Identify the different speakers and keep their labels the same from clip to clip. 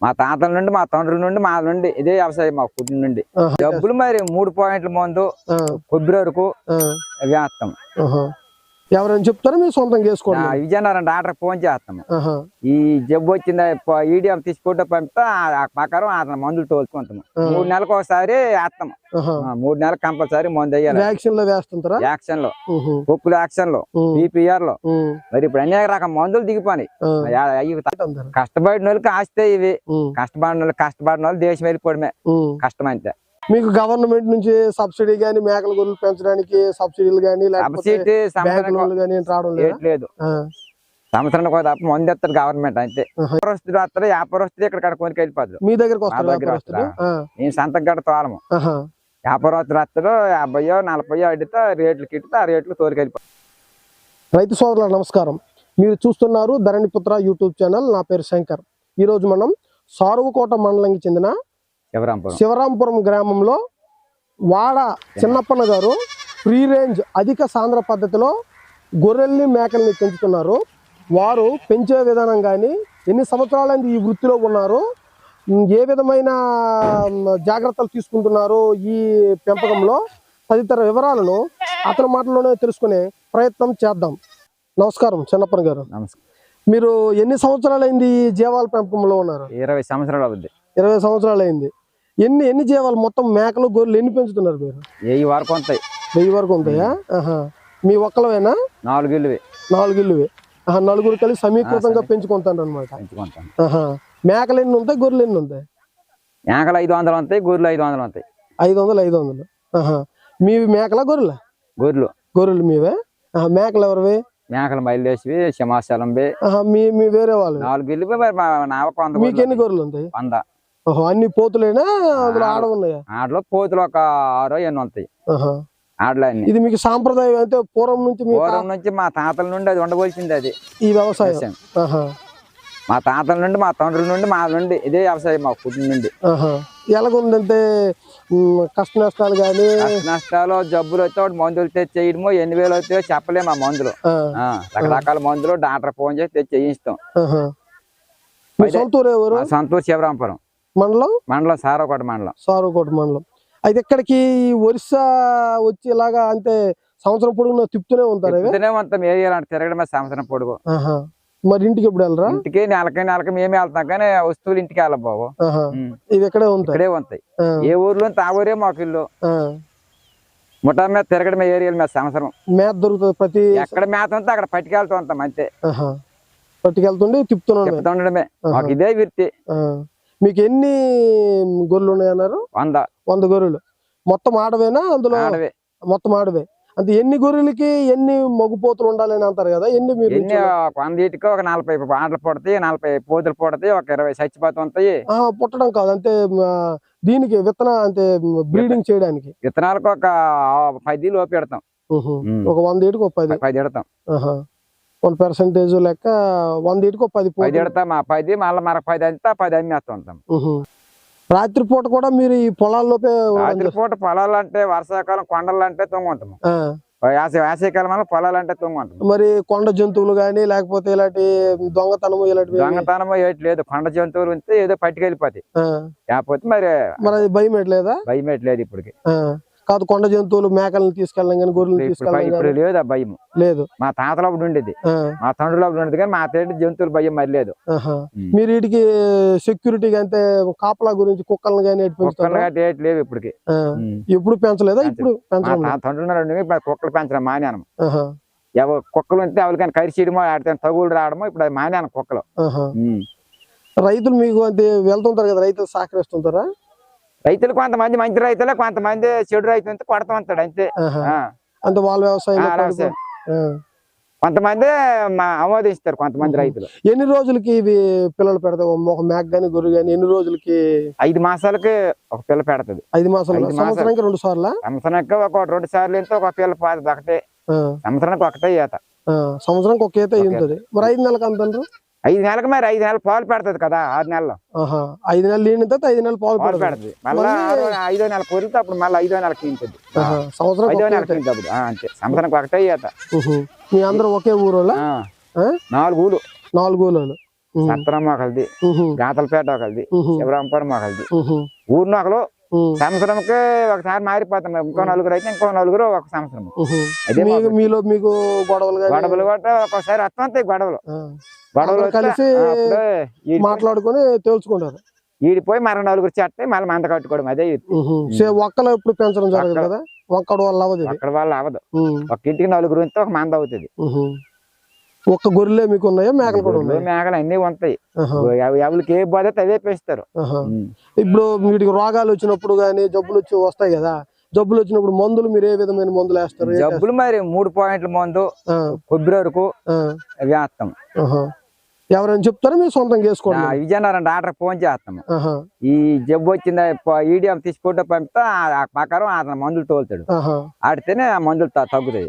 Speaker 1: మా తాతల నుండి మా తండ్రి నుండి మా నుండి ఇదే వ్యవసాయం మా పుట్టిన నుండి. డబ్బులు మరి మూడు పాయింట్ల మందు కొబ్బరి వరకు వేస్తాం
Speaker 2: ఆహా. ఎవరైనా చెప్తారా మీరు సొంతంగా వేసుకోండి
Speaker 1: విజయనగరం డాక్టర్ ఫోన్ చేస్తాము. ఈ జబ్బు వచ్చింది ఈడిఎం తీసి ఫోటో పంపితే ప్రకారం అతను మందులు తోలుకుంటాము. మూడు నెలలకు ఒకసారి వేస్తాం
Speaker 2: ఆహా.
Speaker 1: ఆ, మూడు నెలలకు కంపల్సరీ మందు వేయాలి.
Speaker 2: వ్యాక్సిన్లో వేస్తుంటారా?
Speaker 1: యాక్షన్లో యాక్షన్లో
Speaker 2: ఉమ్, పీపీఆర్లో
Speaker 1: మరి ఇప్పుడు అనేక రకాల మందులు దిగిపోయి. కష్టపడిన వాళ్ళకి ఆస్తే ఇవి. కష్టపడిన వాళ్ళు కష్టపడిన వాళ్ళు దేశం వెళ్ళిపోవడమే. కష్టం అంతే.
Speaker 2: మీకు గవర్నమెంట్ నుంచి సబ్సిడీ గానీ మేకల గొర్రెలు పెంచడానికి సబ్సిడీలు గానీ లేకపోతే
Speaker 1: సబ్సిడీ
Speaker 2: బ్యాంక్
Speaker 1: సంవత్సరం
Speaker 2: లోన్లు గానీ ఏం రావడం లేదా?
Speaker 1: సంవత్సరానికి ఒక తప్ప మందు ఎత్తారు గవర్నమెంట్ అంతే.
Speaker 2: ఆహా.
Speaker 1: వ్యాపారస్తులు వస్తారు వ్యాపారస్తులు ఇక్కడ కొనికి వెళ్ళిపోతారు.
Speaker 2: మీ దగ్గరకు వస్తారు
Speaker 1: నేను సంతకు గడ తోలము. వ్యాపారస్తులు వస్తారు యాభైయో నలభైయో అడిగితే రేట్లు కిడితే ఆ రేట్లు తోలికెళ్ళిపోతారు
Speaker 2: రైతు సోదరులకు నమస్కారం. మీరు చూస్తున్నారు ధరణిపుత్ర యూట్యూబ్ ఛానల్ నా పేరు శంకర్. ఈ రోజు మనం సారువుకోట మండలానికి చెందిన శివరాంపురం గ్రామంలో వాడ చిన్నప్పన్న గారు ఫ్రీ రేంజ్ అధిక సాంద్ర పద్ధతిలో గొర్రెల్ని మేకల్ని పెంచుతున్నారు. వారు పెంచే విధానం కానీ ఎన్ని సంవత్సరాలైంది ఈ వృత్తిలో ఉన్నారు? ఏ విధమైన జాగ్రత్తలు తీసుకుంటున్నారు ఈ పెంపకంలో? తదితర వివరాలను అతని మాటల్లోనే తెలుసుకునే ప్రయత్నం చేద్దాం. నమస్కారం చిన్నప్పన్న గారు.
Speaker 1: నమస్కారం.
Speaker 2: మీరు ఎన్ని సంవత్సరాలైంది ఈ జీవాల పెంపకంలో ఉన్నారు?
Speaker 1: ఇరవై సంవత్సరాలు అవుద్ది.
Speaker 2: ఇరవై సంవత్సరాలు అయింది ఎన్ని ఎన్ని జీవాలు మొత్తం మేకలు గొర్రెలు ఎన్ని పెంచుతున్నారు మీరు?
Speaker 1: ఏ వరకు ఉంటాయి.
Speaker 2: వెయ్యి వరకు ఉంటాయా. మీ ఒక్కలవేనా?
Speaker 1: నాలుగు ఇల్లువి.
Speaker 2: నాలుగు ఇల్లువే నలుగురు కలిసి సమీకృతంగా పెంచుకుంటారు అనమాట మేకలు ఎన్ని ఉంటాయి గొర్రెలు ఎన్ని ఉంటాయి?
Speaker 1: మేకలు ఐదు వందలు ఉంటాయి గొర్రెలు ఐదు వందలు ఉంటాయి.
Speaker 2: ఐదు వందలు ఐదు వందలు. ఆహా. మీవి మేకల గొర్రెల?
Speaker 1: గొర్రెలు.
Speaker 2: గొర్రెలు మీవే? మేకలు ఎవరివి?
Speaker 1: మేకలు బయలుదేసి సింహాచలం
Speaker 2: మీ మీ వేరే వాళ్ళు
Speaker 1: నాలుగు మా కొంత
Speaker 2: మీకు ఎన్ని గొర్రెలు ఉంటాయి?
Speaker 1: వంద.
Speaker 2: అన్ని పోతులేనా? అందులో ఆడ ఉన్నాయా
Speaker 1: ఆడలో పోతులు ఒక ఆరో ఎన్ని ఉంటాయి. ఆడలో
Speaker 2: ఇది మీకు సాంప్రదాయం అంటే పూర్వం నుంచి
Speaker 1: పూర్వం నుంచి మా తాతల నుండి అది ఉండవలసింది అది.
Speaker 2: ఈ వ్యవసాయం.
Speaker 1: మా తాతల నుండి మా తండ్రి నుండి మా నుండి ఇదే వ్యవసాయం మా పుట్టిన నుండి.
Speaker 2: ఎలాగుందంటే కష్ట నష్టాలు కానీ
Speaker 1: నష్టాలు జబ్బులు వచ్చే మందులు తెచ్చి చేయడము ఎన్ని వేలు అవుతాయో చెప్పలేము ఆ మందులు. రకరకాల మందులు డాక్టర్ ఫోన్ చేసి తెచ్చి చేయిస్తాం
Speaker 2: మీ
Speaker 1: అయితే-
Speaker 2: సొంత ఊరు ఎవరు?
Speaker 1: మా సంతూర్ శివరాంపురం.
Speaker 2: మండలం?
Speaker 1: మండలం సారకోట మండలం.
Speaker 2: సారుకోట మండలం. అయితే ఇక్కడికి ఒరిస్సా వచ్చి ఇలాగా అంటే సంవత్సరం పొడుగున తిప్పుతూనే ఉంటారు?
Speaker 1: తిప్పుతూనే ఉంటాం. తిరగడమే సంవత్సరం పొడుగు.
Speaker 2: మరి ఇంటికి ఎప్పుడు వెళ్ళరా?
Speaker 1: ఇంటికి నెలకి నెలకి మేమే వెళ్తాం కానీ వస్తువులు ఇంటికి వెళ్ళబాబు
Speaker 2: ఆహా. ఇవి ఇక్కడే ఉంటాయి?
Speaker 1: ఇక్కడే ఉంటాయి. ఏ ఊర్లో ఆ ఊరే మాకు ఇల్లు. ముఠా మీద తిరగడమే ఏరియాల మీద సంవత్సరం.
Speaker 2: మేత దొరుకుతుంది ప్రతి
Speaker 1: ఎక్కడ మేత ఉంటే అక్కడ పట్టుకెళ్తూ ఉంటాం అంతే.
Speaker 2: పట్టుకెళ్తుండే
Speaker 1: ఉండడమే.
Speaker 2: ఆహా.
Speaker 1: మాకు ఇదే వృత్తి.
Speaker 2: మీకు ఎన్ని గొర్రెలు ఉన్నాయి అన్నారు?
Speaker 1: వంద.
Speaker 2: వంద గొర్రెలు. మొత్తం ఆడవేనా? అందులో
Speaker 1: ఆడవే.
Speaker 2: మొత్తం ఆడవే. అంటే ఎన్ని గొర్రెలకి ఎన్ని మగుపోతులు ఉండాలని అంటారు కదా? ఎన్ని మీరు
Speaker 1: ఎన్ని ఒక నలభై ఆటలు పడతాయి నలభై పోతులు పడతాయి ఒక ఇరవై చచ్చిపోతూ ఉంటాయి.
Speaker 2: పుట్టడం కాదు. అంటే దీనికి విత్తన అంటే బ్రీడింగ్ చేయడానికి.
Speaker 1: విత్తనాలకు ఒక పది లోపు పెడతాం.
Speaker 2: ఒక వంద ఏటుకు ఒక పది.
Speaker 1: పది ఎడతాం
Speaker 2: వన్ పర్సెంటేజ్ లెక్క వంద ఒక పది
Speaker 1: పది
Speaker 2: పోతులు.
Speaker 1: ఎడతాం ఆ పది మళ్ళీ మరొక పది అంతా పది అమ్మేస్తూ ఉంటాం
Speaker 2: ఉహు. రాత్రిపూట కూడా మీరు ఈ పొలాల్లోపే ఉండడం
Speaker 1: రాత్రి
Speaker 2: చేస్తారు.
Speaker 1: పూట పొలాలు అంటే వర్షాకాలం కొండలు అంటే తొంగుంటాము.
Speaker 2: ఆ,
Speaker 1: వేసవి వేసవికాలం వల్ల పొలాలు అంటే తొంగుంటాము.
Speaker 2: మరి కొండ జంతువులు గానీ లేకపోతే ఇలాంటి దొంగతనము ఇలాంటివి
Speaker 1: దొంగతనమో ఏటి లేదు. కొండ జంతువులు ఉంటే ఏదో పట్టుకెళ్ళిపోతాయి.
Speaker 2: ఆ,
Speaker 1: కాకపోతే మరి
Speaker 2: మరి భయం ఎట్లేదా
Speaker 1: భయం ఏటి లేదు ఇప్పటికి.
Speaker 2: కాదు కొండ జంతువులు మేకలను తీసుకెళ్ళడం కానీ గొర్రెలను
Speaker 1: ఇప్పుడు
Speaker 2: తీసుకెళ్ళడం
Speaker 1: ఇప్పుడు లేదు ఆ భయం.
Speaker 2: లేదు.
Speaker 1: మా తాతలో అప్పుడు ఉండేది.
Speaker 2: ఆ,
Speaker 1: మా తండ్రిలో అప్పుడు ఉండేది కానీ మా తేటి జంతువులు భయం మరి లేదు.
Speaker 2: ఆహా.
Speaker 1: ఉమ్.
Speaker 2: మీరు వీటికి సెక్యూరిటీ అంటే కాపలా గురించి కుక్కలను కానీ ఎటు
Speaker 1: కుక్కలు
Speaker 2: పెంచుతారా
Speaker 1: గట్ట ఏటి లేవు ఇప్పటికి. ఉమ్.
Speaker 2: ఎప్పుడు పెంచలేదా. ఇప్పుడు
Speaker 1: మా
Speaker 2: పెంచడం
Speaker 1: తా- తండ్రి ఉన్నాడు ఇప్పుడు కుక్కలు పెంచడం మానేను
Speaker 2: ఆహా,
Speaker 1: ఎవరు కుక్కలు ఉంటే ఎవరికైనా కరిచేయడమో ఆడితే తగులు రావడమో ఇప్పుడు అది మానేను కుక్కలు.
Speaker 2: ఆహా.
Speaker 1: ఉమ్.
Speaker 2: రైతులు మీకు అంటే వెళ్తుంటారు కదా రైతులు సహకరిస్తుంటారా?
Speaker 1: రైతులు కొంతమంది మంచి రైతులే కొంతమంది చెడు రైతులు అంతే
Speaker 2: ఆహా.
Speaker 1: ఆ.
Speaker 2: అంటే వాళ్ళ వ్యవసాయం.
Speaker 1: కొంతమంది మా ఆమోదిస్తారు కొంతమంది. రైతులు.
Speaker 2: ఎన్ని రోజులకి ఇవి పిల్లలు పెడతాయి ఒక మేక గాని గొర్రె గాని ఎన్ని రోజులకి?
Speaker 1: ఐదు మాసాలకి ఒక పిల్ల పెడతది.
Speaker 2: ఐదు మాసాలు
Speaker 1: ఐదు మాసాలు.
Speaker 2: సంవత్సరానికి రెండు సార్లా?
Speaker 1: సంవత్సరానికి ఒక రెండు సార్లు ఎంత ఒక పిల్ల పాది ఒకటే. సంవత్సరానికి ఒకటే ఈత.
Speaker 2: సంవత్సరానికి ఒక ఈత. ఉంటుంది. మరి ఐదు నెలలకు అంటారు?
Speaker 1: ఐదు నెలలకు మరి ఐదు నెలలు పాలు పెడతది కదా ఆరు నెలలు.
Speaker 2: ఐదు నెలలు ఈనిన తర్వాత ఐదు నెలలు పాలు
Speaker 1: పాలు పెడతది. మళ్ళీ ఐదో నెల పొరితే అప్పుడు మళ్ళీ ఐదో నెలకి ఇంతది
Speaker 2: ఆహా, సంవత్సరానికి
Speaker 1: ఐదో అప్పుడు. ఆ, అంతే. సంవత్సరానికి ఒకటే ఈత.
Speaker 2: మీ అందరూ ఒకే.
Speaker 1: ఆ? నాలుగు ఊళ్ళు
Speaker 2: నాలుగు ఊళ్ళోళ్ళు ఉమ్,
Speaker 1: సత్రం ఒకరిది గాతలపేట ఒకరిది శివరాంపురం ఒకరిది ఊరిని ఒకరు సంవత్సరంకి ఒకసారి మారిపోతాం. ఇంకో నలుగురు అయితే ఇంకో నలుగురు ఒక సంవత్సరం. అదే
Speaker 2: మీలో మీకు గొడవలు
Speaker 1: గొడవలు కూడా ఒక్కోసారి వస్తూ ఉంటాయి గొడవలు. గొడవలు
Speaker 2: కలిసి మాట్లాడుకొని తేల్చుకుంటారు.
Speaker 1: ఈడిపోయి మరో నలుగురు చెట్టే మళ్ళీ మంద కట్టుకోవడం అదే
Speaker 2: ఒక్కలు ఎప్పుడు పెంచడం జరగదు. కదా? ఒక్కడు వల్ల అవ్వదు ఇది.
Speaker 1: అక్కడ వాళ్ళు అవ్వదు. ఒక ఇంటికి నలుగురు ఉంటే ఒక మంద అవుతుంది.
Speaker 2: ఒక్క గొర్రెలే మీకు ఉన్నాయా మేకలు కూడా ఉన్నాయి?
Speaker 1: మేకలు అన్ని ఉంటాయి. ఎవరికి ఏ బాధ అయితే అవే పెంచుతారు.
Speaker 2: ఇప్పుడు వీటికి రోగాలు వచ్చినప్పుడు కానీ జబ్బులు వచ్చి వస్తాయి కదా జబ్బులు వచ్చినప్పుడు మందులు మీరు ఏ విధమైన మందులు వేస్తారు?
Speaker 1: జబ్బులు మరి మూడు పాయింట్ల మందు కొబ్బరి వరకు వేస్తాం.
Speaker 2: ఎవరైనా చెప్తారా? మీరు సొంతంగా
Speaker 1: ఆ,
Speaker 2: వేసుకోండి
Speaker 1: విజయనగరం డాక్టర్ ఫోన్ చేస్తాము
Speaker 2: ఆహా,
Speaker 1: ఈ జబ్బు వచ్చింది ఈడియం తీసి ఫోటో పంపితే ప్రకారం అతను మందులు తోలుతాడు. ఆడితేనే ఆ మందులు తగ్గుతాయి.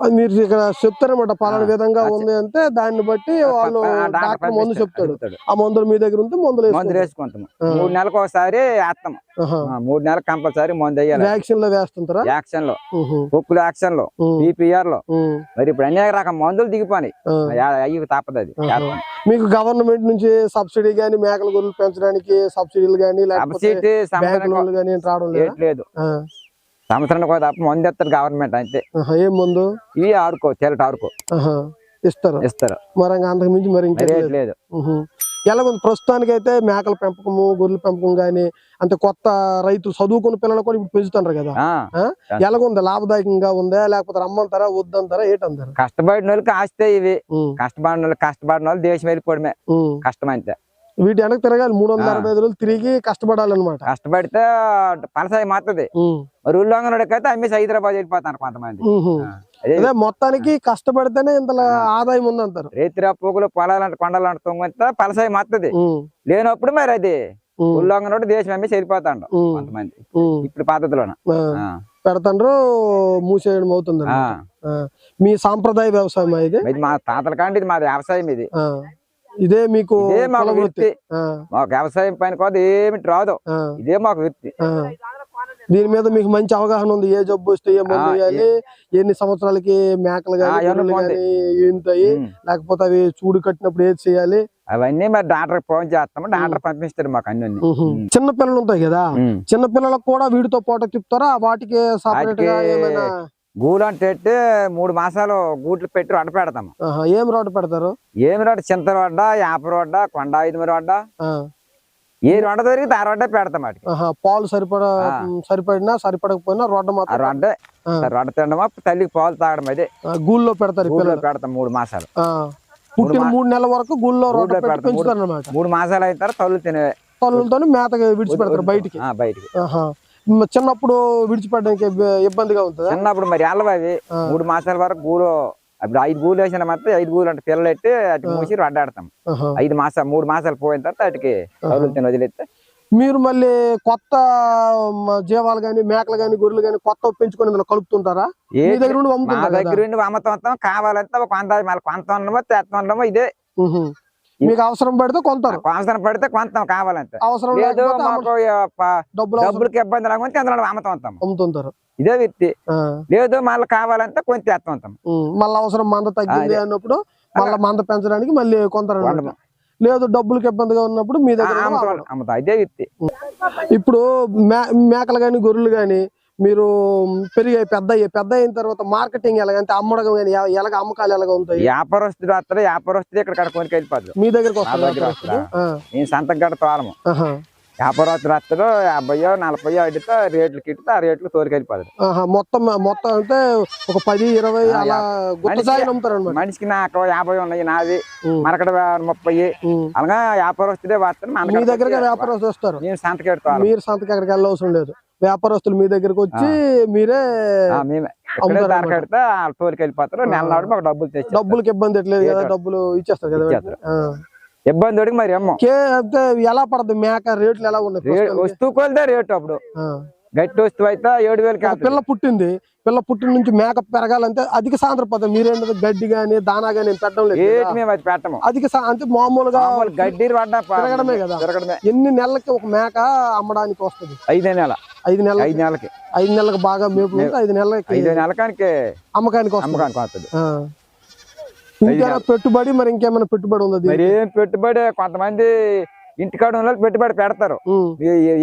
Speaker 2: మీరు ఇక్కడ చెప్తారన్నమాట పలానా విధంగా ఉంది అంటే దాన్ని బట్టి వాళ్ళు
Speaker 1: డాక్టర్
Speaker 2: మందు చెప్తాడు. ఆ మందులు మీ దగ్గర ఉంటే మందులు
Speaker 1: మందులు. వేసుకుంటాము. మూడు నెలలకు ఒకసారి. ఆ, మూడు నెలలకు కంపల్సరీ మందు వేయాలి.
Speaker 2: వ్యాక్సిన్లో వేస్తుంటారా?
Speaker 1: యాక్షన్లో
Speaker 2: ఉహు,
Speaker 1: పొక్కులు యాక్షన్లో
Speaker 2: పీపీఆర్లో
Speaker 1: మరి ఇప్పుడు అనేక రకం మందులు దిగిపోయి. అయ్యి తప్పదు అది.
Speaker 2: మీకు గవర్నమెంట్ నుంచి సబ్సిడీ గానీ మేకల గొర్రెలు పెంచడానికి సబ్సిడీలు గానీ
Speaker 1: సబ్సిడీ
Speaker 2: రావడం లేదా?
Speaker 1: సంవత్సరానికి ఒక తప్ప మందు ఇస్తారు గవర్నమెంట్ అంతే
Speaker 2: ఆహా, ఏం మందు?
Speaker 1: ఇవి ఆడుకో తెల్లటి ఆడుకో.
Speaker 2: ఇస్తారు.
Speaker 1: ఇస్తారు.
Speaker 2: మరి అంతకు మించి మరి
Speaker 1: రేట్
Speaker 2: లేదు. ఉహు. ఎలాగుంది? ప్రస్తుతానికి అయితే మేకల పెంపకము గొర్రెల పెంపకం గానీ అంటే కొత్త రైతులు చదువుకున్న పిల్లలు కూడా ఇప్పుడు పెంచుతున్నారు కదా? ఎలాగుంది? లాభదాయకంగా ఉందా? లేకపోతే రమ్మంటారా? వద్దంటారా? ఏంటంటారు?
Speaker 1: కష్టపడిన వాళ్ళకి ఆస్తే ఇవి. కష్టపడిన వాళ్ళు కష్టపడిన వాళ్ళు దేశం వెళ్ళిపోవడమే. కష్టం అంతే.
Speaker 2: వీటి వెనక తిరగాలి. మూడు వందల. అరవై ఐదు రోజులు తిరిగి కష్టపడాలన్నమాట.
Speaker 1: కష్టపడితే పలసాయి మారుతుంది. మరి ఉల్లంఘనడికైతే అమ్మేసి హైదరాబాద్ వెళ్ళిపోతారు కొంతమంది. అదే
Speaker 2: మొత్తానికి కష్టపడితేనే ఇంత ఆదాయం ఉందంటారు.
Speaker 1: రేతిరా పోగులు పొలాలంటే కొండలంటే తొంగితే పలసాయి మారుతుంది. లేనప్పుడు మరి అది
Speaker 2: ఉమ్,
Speaker 1: ఉల్లంఘనోడు దేశం అమ్మేసి వెళ్ళిపోతాడు కొంతమంది. ఇప్పుడు పద్ధతిలోన.
Speaker 2: పెడతాండ్రు మూసేయడం అవుతుంది. మీ సాంప్రదాయ వ్యవసాయం ఇది?
Speaker 1: మా తాతల కాండి ఇది మా వ్యవసాయం ఇది.
Speaker 2: ఇదే మీకు
Speaker 1: ఇదే మాకు
Speaker 2: వృత్తి.
Speaker 1: మాకు వ్యవసాయం పైన కోత ఏమిటి రాదు. ఇదే మాకు వృత్తి.
Speaker 2: దీని మీద మీకు మంచి అవగాహన ఉంది. ఏ జబ్బు వస్తే ఏ మందు వేయాలి ఎన్ని సంవత్సరాలకి మేకలు కానీ. లేకపోతే అవి చూడు కట్టినప్పుడు ఏది చేయాలి?
Speaker 1: అవన్నీ మరి డాక్టర్ ఫోన్ చేస్తాము. డాక్టర్ పంపిస్తాడు మాకు అన్ని.
Speaker 2: చిన్న పిల్లలు ఉంటాయి కదా. చిన్న పిల్లలకు కూడా వీటితో పాటు తిప్పుతారా? వాటికి
Speaker 1: సపరేట్గా
Speaker 2: ఏమైనా
Speaker 1: గూలు అంటే మూడు మాసాలు గూట్లు పెట్టి రొడ్డ పెడతాము.
Speaker 2: ఏం రోడ్డు పెడతారు?
Speaker 1: ఏమి రొడ్డ? చింత రొడ్డ యాప రొడ్డ కొండ ఐదు రొడ్డ. ఏ రొడ్డ దొరికితే ఆ రొడ్డ పెడతాం వాటికి.
Speaker 2: పాలు సరిపడా సరిపడినా సరిపడకపోయినా రోడ్డు మాత్రం
Speaker 1: రొడ్డ. రొడ్డ తినడమా? తల్లికి పాలు తాగడం అదే.
Speaker 2: గూళ్ళో పెడతారు పిల్లలు.
Speaker 1: పెడతాం మూడు మాసాలు.
Speaker 2: పుట్టిన మూడు నెలల వరకు గూళ్ళో రోడ్డు
Speaker 1: గూళ్ళో పెడతాం. మూడు- మాసాలు తర్వాత తల్లు తినే
Speaker 2: తల్లులతో మేతగా విడిచిపెడతారు బయటికి.
Speaker 1: బయటికి.
Speaker 2: చిన్నప్పుడు విడిచిపెట్టడానికి ఇబ్బ- ఇబ్బందిగా ఉంటుందా?
Speaker 1: చిన్నప్పుడు మరి అల్లవి అవి.
Speaker 2: ఆ.
Speaker 1: మూడు మాసాల వరకు గూలు అప్పుడు ఐదు గూలు వేసిన మాత్రం ఐదు గూలు అంటే పిల్లలు ఎట్టి అటు మూసి రొడ్డాడతాం. ఐదు మాసాలు మూడు మాసాలు పోయిన తర్వాత వాటికి తల్లు తిని వదిలేస్తే
Speaker 2: మీరు మళ్ళీ కొత్త జీవాలు గాని మేకలు గాని గొర్రెలు గాని కొత్త పెంచుకొని కలుపుతుంటారా?
Speaker 1: ఏ
Speaker 2: దగ్గర నుండి
Speaker 1: మా దగ్గర అమ్మతం కావాలంటే కొంత మళ్ళీ కొంత ఉండమో తెత్త ఉండమో ఇదే.
Speaker 2: మీకు అవసరం పడితే కొంటారు
Speaker 1: అవసరం పడితే కొంత కావాలంటే
Speaker 2: అవసరం
Speaker 1: లేదు డబ్బులకి ఇబ్బంది లేకపోతే అందులో అమ్మతం వస్తాం
Speaker 2: అమ్ముతుంటారు
Speaker 1: ఇదే వ్యక్తి. లేదు మళ్ళీ కావాలంటే ఉంటాం
Speaker 2: ఉమ్. మళ్ళీ అవసరం మంద తగ్గింది. అన్నప్పుడు మళ్ళీ మంద పెంచడానికి మళ్ళీ.
Speaker 1: వండము.
Speaker 2: లేదు డబ్బులకి ఇబ్బందిగా ఉన్నప్పుడు మీ దగ్గర
Speaker 1: అమ్మతం ఇదే వ్యక్తి
Speaker 2: ఇప్పుడు మే- మేకలు గాని గొర్రెలు గాని మీరు పెరిగాయి పెద్ద పెద్ద అయిన తర్వాత మార్కెటింగ్ ఎలాగంటే అమ్మడం కానీ ఎలాగ అమ్మకాలు ఎలాగ ఉంటాయి?
Speaker 1: వ్యాపారస్తుడు వస్తారు వ్యాపారస్తుడు ఇక్కడ కడుకొని వెళ్ళిపోతారు
Speaker 2: మీ దగ్గరకు వస్తారు
Speaker 1: దగ్గర నేను సంతకు గడ తోలము. వ్యాపారస్తుడు వస్తారు యాభైయో నలభైయో అడిగితే రేట్లు కిడితే ఆ రేట్లు తోలికెళ్ళిపోతారు
Speaker 2: మొత్తం మొత్తం అంటే ఒక పది ఇరవై అలా
Speaker 1: మనిషికి- నాకు యాభై ఉన్నాయి నాది. మరకడ ముప్పై. అలాగా వ్యాపారస్తుడే వస్తారు
Speaker 2: మీ
Speaker 1: వచ్చి
Speaker 2: వ్యాపారస్తులు వస్తారు.
Speaker 1: నేను సంతకి ఎడతాను
Speaker 2: మీరు సంతకి ఎక్కడికి వెళ్ళవసరం లేదు. వ్యాపారస్తులు మీ దగ్గరకు వచ్చి మీరే
Speaker 1: మేమే. ఇక్కడే
Speaker 2: అమ్ముతారు
Speaker 1: ధర
Speaker 2: అన్నమాట.
Speaker 1: కడితే వాళ్ళు తోలికెళ్ళిపోతారు నెల నాడు మాకు డబ్బులు తెచ్చి
Speaker 2: డబ్బులకి ఇబ్బంది ఎట్లేదు కదా. డబ్బులు ఇచ్చేస్తారు కదా.
Speaker 1: ఇబ్బంది మరి అమ్మ.
Speaker 2: ఎలా పడదు మేక రేట్లు ఎలా ఉన్నాయి?
Speaker 1: వస్తువు కొలితే రేటు అప్పుడు. గట్టి వస్తువు అయితే ఏడు వేలకి
Speaker 2: పిల్ల పుట్టింది. పిల్ల పుట్టిన నుంచి మేక పెరగాలంటే అధిక సాంద్ర పదం మీరేంటి గడ్డి గాని దానా గాని పెట్టడం లేదు.
Speaker 1: మేము అది పెట్టము.
Speaker 2: అధిక అంటే మామూలుగా
Speaker 1: మామూలు గడ్డి పడ్డా
Speaker 2: తిరగడమే కదా.
Speaker 1: తిరగడమే
Speaker 2: ఎన్ని నెలలకి ఒక మేక అమ్మడానికి వస్తుంది?
Speaker 1: ఐదే నెల.
Speaker 2: ఐదు నెలల
Speaker 1: ఐదు నెలలకి
Speaker 2: ఐదు నెలలకు బాగా మేపు ఐదు నెలలకి
Speaker 1: ఐదు నెలకానికి
Speaker 2: అమ్మకానికి
Speaker 1: అమ్మకానికి వస్తుంది.
Speaker 2: ఇంకేమైనా పెట్టుబడి మరి ఇంకేమైనా పెట్టుబడి ఉందా?
Speaker 1: మరి ఏం పెట్టుబడి కొంతమంది ఇంటికాడ ఉన్న పెట్టుబడి పెడతారు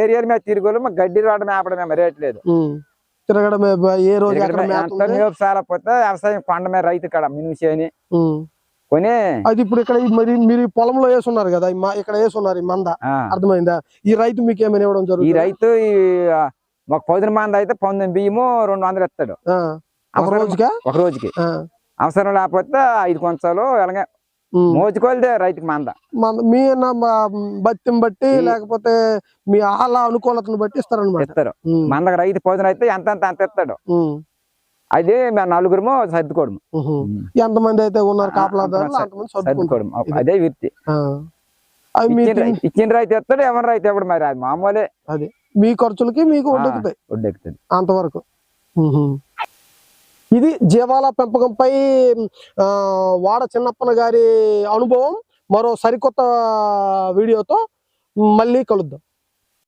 Speaker 1: ఏరియా మీద తిరుగులు మాకు గడ్డి రావడం మేపడం రేట్ లేదు
Speaker 2: ఉమ్. తిరగడమే బ- ఏ రోజు ఎక్కడ
Speaker 1: తిరగడమే
Speaker 2: మేత
Speaker 1: ఎంత
Speaker 2: ఉంది?
Speaker 1: మేపు సాలపోతే వ్యవసాయం కొండ మీద రైతు కాడ మినిమిసేని
Speaker 2: ఉమ్. అది ఇప్పుడు ఇక్కడ మరి మీరు పొలంలో వేసున్నారు కదా ఇక్కడ వేసున్నారు ఈ మంద. అర్థమైందా? ఈ రైతు మీకు ఏమైనా ఇవ్వడం
Speaker 1: ఈ
Speaker 2: జరుగుతుంది?
Speaker 1: రైతు ఈ ఆ, ఒక పది మంది అయితే పంతొమ్మిది బియ్యము రెండు వందలు ఇస్తాడు.
Speaker 2: ఒక రోజుగా
Speaker 1: ఒక రోజుకి. అవసరం లేకపోతే ఐదు కొంచాలు అలాగే
Speaker 2: ఉమ్.
Speaker 1: మోచుకోలేదే రైతుకి మంద.
Speaker 2: మీ నా బ- బత్తిని బట్టి లేకపోతే మీ ఆల అనుకూలతను బట్టి ఇస్తారనమాట
Speaker 1: ఇస్తారు. మందకు రైతు పొద్దున అయితే ఎంత ఎంత అంత ఇస్తాడు. అది మేము నలుగురము సర్దుకోవడం
Speaker 2: ఎంతమంది అయితే ఉన్నారు కాపలాదారులు
Speaker 1: సర్దుకోవడం అదే విత్తి. ఇచ్చిన రైతు ఇస్తాడు ఎవరి రైతు ఇవ్వడు మరి? అది మామూలే.
Speaker 2: అది. మీ ఖర్చులకి మీకు
Speaker 1: ఒడ్డెక్కుతుంది
Speaker 2: అంతవరకు. ఇది జీవాల పెంపకంపై వాడ చిన్నప్పన గారి అనుభవం. మరో సరికొత్త వీడియోతో మళ్ళీ కలుద్దాం.